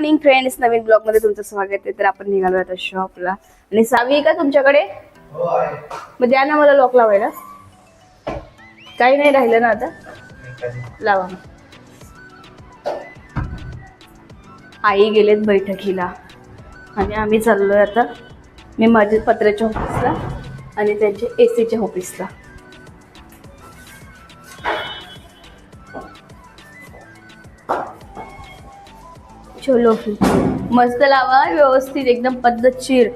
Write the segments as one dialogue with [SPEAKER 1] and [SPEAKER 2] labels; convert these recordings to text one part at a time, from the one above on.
[SPEAKER 1] Morning friends नवीन ब्लॉगमध्ये तुमचं स्वागत आहे. तर आपण निघालो आता शॉपला आणि सावी का तुमच्याकडे? मग द्या ना मला लॉक लावायला. काही नाही राहिलं ना आता. लावा. आई गेलेत बैठकीला. आणि आम्ही चाललोय आता. मी माझ्या पत्र्याच्या ऑफिसला आणि त्यांच्या ए सीच्या ऑफिसला चलो मस्त लावा व्यवस्थित एकदम पद्धतशीर.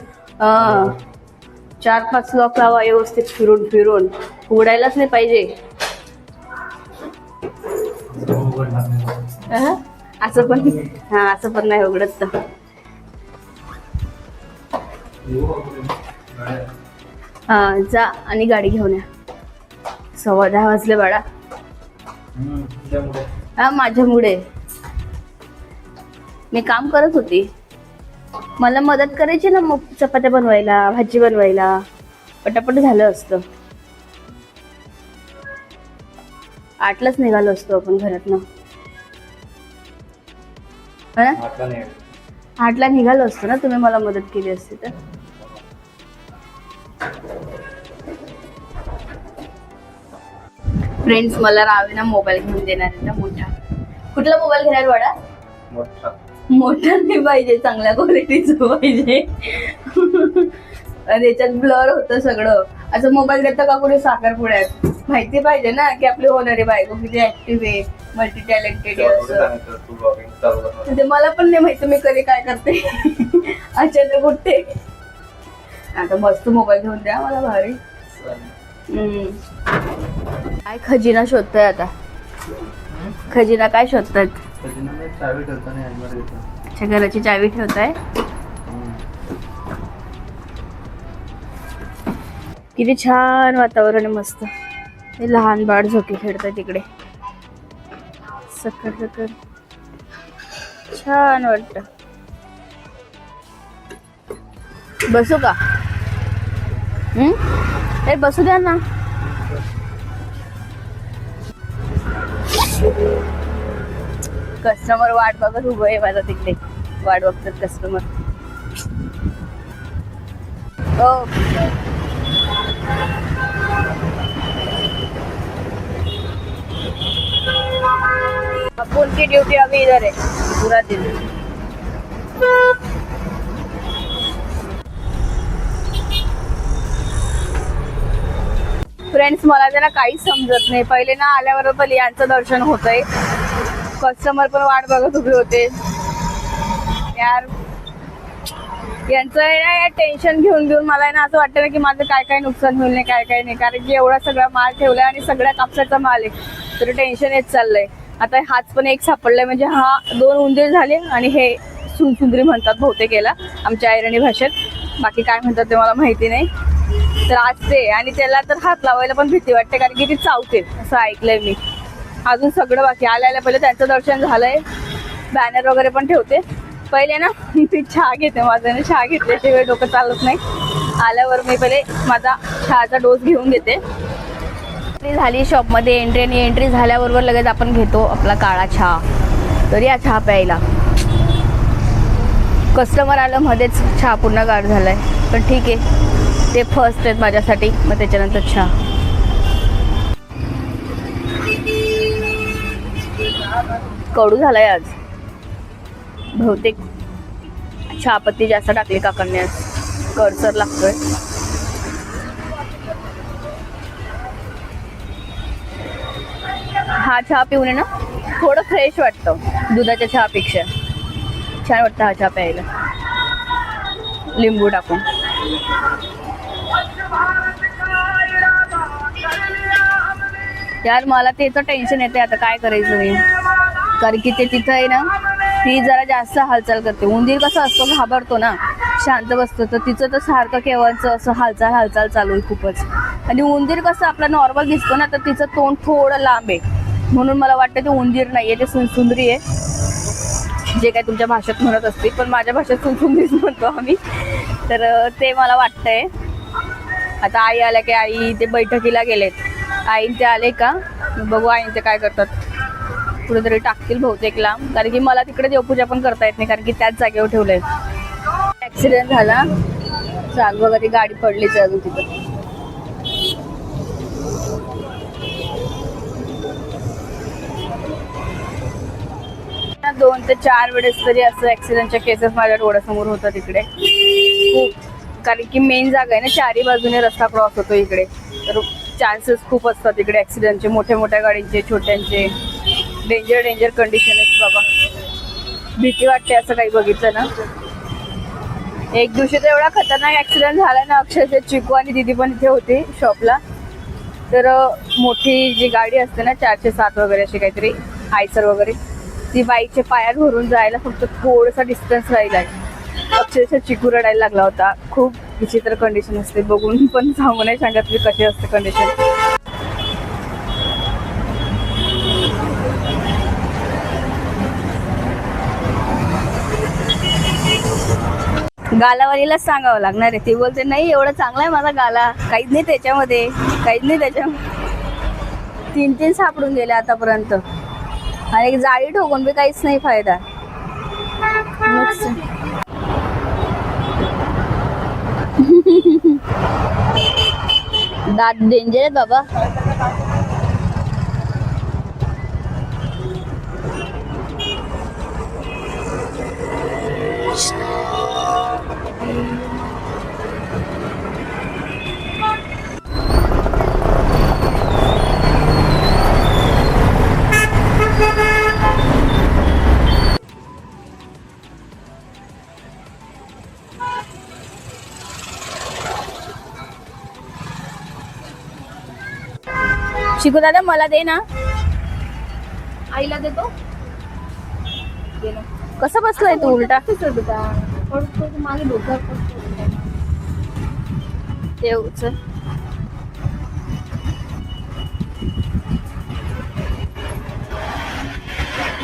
[SPEAKER 1] चार पाच लॉक लावा व्यवस्थित फिरून फिरून. उघडायलाच नाही पाहिजे. असं पण हा असं पण नाही उघडत तर. हा जा आणि गाडी घेऊन या. सव्वा दहा वाजले बाळा. हा माझ्यामुळे. मी काम करत होती. मला मदत करायची ना मग चपात्या बनवायला भाजी बनवायला. पटापट झालं असतं. आठलाच निघालो असतो आपण घरातनं. हो? ना आठला निघालो असतो ना तुम्ही मला मदत केली असती तर. फ्रेंड्स मला रावे ना मोबाईल घेऊन देणार आहे ना मोठा. कुठला मोबाईल घेणार वाडा? मोठा. नाही पाहिजे चांगल्या क्वालिटीचं पाहिजे. आणि याच्यात ब्लर होतं सगळं. असं मोबाईल देतं का कोणी साखरपुड्यात? माहिती पाहिजे ना की आपली होणारी बायको किती ऍक्टिव्ह आहे मल्टी टॅलेंटेड ते मला पण नाही माहिती मी कधी काय करते. अचानक उठते. आता मस्त मोबाईल घेऊन द्या मला भारी. हम्म. काय खजिना शोधतोय आता? खजिना काय शोधतात? अच्छा घराची चावी ठेवताय? किती छान वातावरण आहे मस्त. हे लहान बाळ झोके खेळतात तिकडे. सकाळ सकाळ. छान वाटत. बसू का? हम्म ए बसू द्या ना. कस्टमर वाट बघत उभं आहे माझा तिकडे. वाट बघतात कस्टमर हो. अपुन की ड्यूटी अभी इधर है पूरा दिन फ्रेंड्स मला जरा काहीच समजत नाही. पहिले ना आल्याबरोबर यांचं दर्शन होतंय. कस्टमर पण वाट बघत उभे होते. यार यांचं ना या टेन्शन घेऊन घेऊन मला आहे ना असं वाटतं ना की माझं काय काय नुकसान होईल नाही काय काय नाही. कारण की एवढा सगळा माल ठेवलाय आणि सगळ्या कापसाचा माल आहे. तर टेन्शन येत चाललंय. आता हाच पण एक सापडलाय म्हणजे हा दोन उंदीर झाले आणि हे सुनसुंदरी म्हणतात बहुतेक याला आमच्या ऐरणी भाषेत. बाकी काय म्हणतात ते मला माहिती नाही. तर आज ते आणि त्याला तर हात लावायला पण भीती वाटते कारण की ती चावते असं ऐकलंय मी. अजून सगळं बाकी. आल्या आल्या पहिले त्यांचं दर्शन झालंय. बॅनर वगैरे पण ठेवते. पहिले ना मी चहा घेते माझं चहा घेतल्याशिवाय डोकं चालत नाही. आल्यावर मी पहिले माझा चहाचा डोस घेऊन घेते. एंट्री झाली शॉपमध्ये एंट्री आणि एंट्री झाल्याबरोबर लगेच आपण घेतो आपला काळा चहा. तर या चहा प्यायला. कस्टमर आलं मध्येच चहा पूर्ण गाढ झालाय. पण ठीक आहे. ते फर्स्ट आहेत माझ्यासाठी मग त्याच्यानंतर चहा. कडू झालाय आज. बहुतेक चहापत्ती जास्त टाकली काकांनी आज. कडसर लागतोय. हा चहा पिऊन आहे ना. थोडं फ्रेश वाटतं. दुधाच्या चहापेक्षा छान वाटतं हा चहा प्यायला. लिंबू टाकून. यार मला त्याचं टेन्शन येते आता काय करायचं मी? कारण की ते तिथं आहे ना ती जरा जास्त हालचाल करते. उंदीर कसं असतो घाबरतो ना शांत बसतो. तर तिचं तर सारखं केव्हाचं असं हालचाल हालचाल चालू आहे खूपच. आणि उंदीर कसं आपला नॉर्मल दिसतो ना तर तिचं तोंड थोडं लांब आहे. म्हणून मला वाटतं ते उंदीर नाही आहे ते सुनसुंदरी आहे. जे काय तुमच्या भाषेत म्हणत असते पण माझ्या भाषेत सुनसुंदरीच म्हणतो आम्ही. तर ते मला वाटतंय. आता आई आल्या की आई ते बैठकीला गेलेत. आईन ते आले का? बघू आईन ते काय करतात. कुठेतरी टाकतील बहुतेक लांब कारण की मला तिकडे देवपूजा पण करता येत नाही कारण की त्याच जागेवर ठेवलंय. ऍक्सिडेंट झाला. चाल वगैरे गाडी पडलीच अजून तिथं. दोन ते चार वेळेस तरी असं ऍक्सिडेंटच्या केसेस माझ्या डोळ्यासमोर होतात तिकडे. खूप. कारण की मेन जागा आहे ना चारी बाजूने रस्ता क्रॉस होतो इकडे. तर चान्सेस खूप असतात इकडे ऍक्सिडेंटचे मोठ्या मोठ्या गाडींचे छोट्यांचे. डेंजर डेंजर कंडिशन आहेत बाबा. भीती वाटते असं काही बघितलं ना. एक दिवशी तर एवढा खतरनाक ऍक्सिडेंट झाला ना अक्षरशः चिकू आणि दिदी पण इथे होती शॉपला तर मोठी जी गाडी असते ना चारशे सात वगैरे अशी काहीतरी आयसर वगैरे ती बाईकच्या पायात भरून जायला फक्त थोडासा डिस्टन्स राहिला. अक्षरशः चिकू रडायला लागला होता. खूप विचित्र कंडिशन असते. बघून पण सांगू नाही सांगत मी कशी असते कंडिशन गालावालीलाच सांगावं लागणार आहे. ती बोलते नाही एवढं चांगला आहे माझा गाला. काहीच नाही त्याच्यामध्ये. काहीच नाही त्याच्या तीन तीन सापडून गेले आतापर्यंत. आणि जाळी ठोकून बी काहीच नाही फायदा. दात डेंजर आहेत बाबा. शिकू दादा मला दे ना.
[SPEAKER 2] आईला देतो.
[SPEAKER 1] कसं बसलाय तू उलटा?
[SPEAKER 2] मागे डोक्यावर
[SPEAKER 1] ते उचल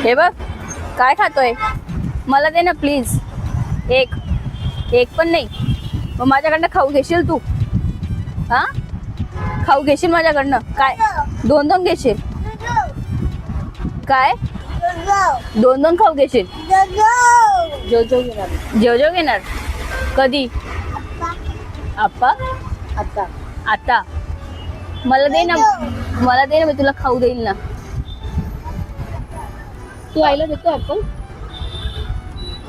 [SPEAKER 1] हे बघ काय खातोय? मला दे ना प्लीज एक. एक पण नाही. मग माझ्याकडनं खाऊ घेशील तू. हा? खाऊ घेशील माझ्याकडनं? काय? दोन दोन घेशील? काय? दोन दोन खाऊ घेशील?
[SPEAKER 2] घेणार
[SPEAKER 1] जेव जेव घेणार. कधी? आप्पा?
[SPEAKER 2] आता.
[SPEAKER 1] आता. मला दे ना. मला दे ना मी तुला खाऊ देईल ना.
[SPEAKER 2] तू आईला देतो ऍपल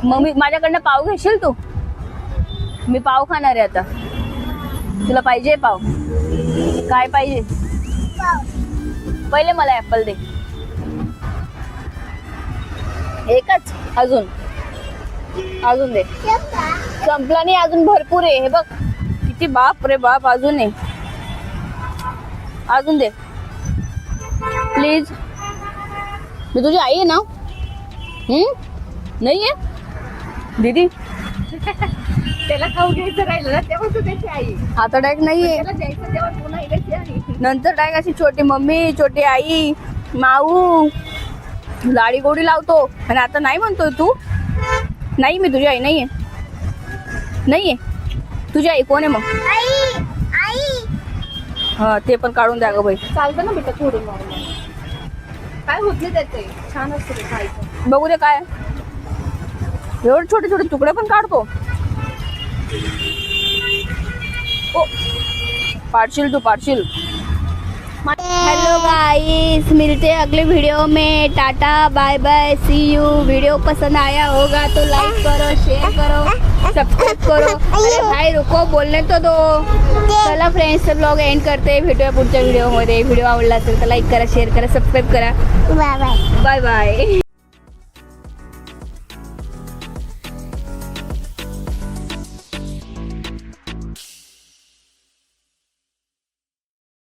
[SPEAKER 1] मग मी माझ्याकडनं पाव घेशील तू? मी पाव खाणार आहे आता. तुला पाहिजे पाव. काय पाहिजे? पहिले मला ऍपल दे. एकच, अजून. अजून दे. संपला नाही, अजून भरपूर आहे. हे बघ. किती बाप रे बाप, अजून आहे. अजून दे. प्लीज़ मी तुझी आई आहे ना? हम्म? नाही आहे? दीदी?
[SPEAKER 2] त्याला खाऊ घ्यायचं राहिलं ना तेव्हा तू त्याची आई
[SPEAKER 1] आता डायरेक्ट नाहीये.
[SPEAKER 2] त्याला द्यायचं तेव्हा पुन्हा इलेक्शन आई
[SPEAKER 1] नंतर डायरेक्ट अशी छोटी मम्मी छोटी आई माऊ लाडी गोडी लावतो. आणि आता नाही म्हणतोय तू. नाही मी तुझी आई नाहीये. नाहीये. तुझी आई कोण आहे मग? हा ते पण काढून द्या ग बाई.
[SPEAKER 2] चालतं ना बेटा थोडी काय होत नाही त्याचे छान असतं ते खायचं.
[SPEAKER 1] बघू दे काय. एवढे छोटे छोटे तुकडे पण काढतो. पाडशील तू पाडशील हेलो गाइस मिलते हैं अगले वीडियो में. Tata bye bye see you video पसंद आया होगा तो लाइक करो शेअर करो सब्सक्राइब करो. अरे भाई रुको बोलने तो दो. चला फ्रेंड्स सब लोग एंड करते भेटूया पुढच्या व्हिडिओमध्ये व्हिडिओ आवडला असेल तर लाईक करा शेअर करा सबस्क्राईब करा.
[SPEAKER 3] Bye bye.
[SPEAKER 1] Bye bye